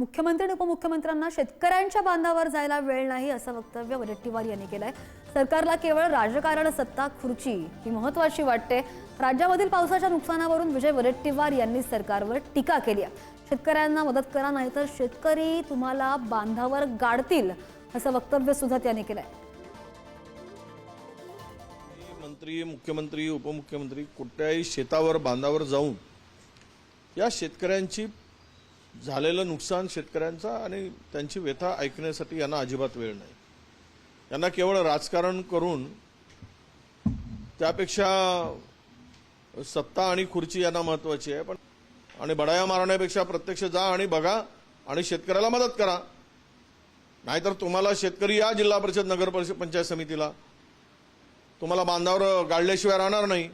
मुख्यमंत्री आणि उपमुख्यमंत्र्यांना शेतकऱ्यांच्या बांधावर जायला वेळ नाही असं वक्तव्य वडेट्टीवार यांनी केलंय. सरकारला केवळ राजकारण सत्ता खुर्ची ही महत्वाची वाटते. राज्यामधील पावसाच्या नुकसानावरून विजय वडेट्टीवार यांनी सरकारवर टीका केली आहे. शेतकऱ्यांना मदत करा नाही तर शेतकरी तुम्हाला बांधावर गाडतील असं वक्तव्य सुद्धा त्यांनी केलंय. मंत्री मुख्यमंत्री उपमुख्यमंत्री कुठल्याही शेतावर बांधावर जाऊन या शेतकऱ्यांची झालेलं नुकसान शेतकऱ्यांचा आणि त्यांची व्यथा ऐकण्यासाठी यांना अजिबात वेळ नाही. यांना केवळ राजकारण करून त्यापेक्षा सत्ता आणि खुर्ची यांना महत्वाची आहे. पण आणि बडाया मारण्यापेक्षा प्रत्यक्ष जा आणि बघा आणि शेतकऱ्याला मदत करा. नाहीतर तुम्हाला शेतकरी या जिल्हा परिषद नगर परिषद पंचायत समितीला तुम्हाला बांधावर गाडल्याशिवाय राहणार नाही.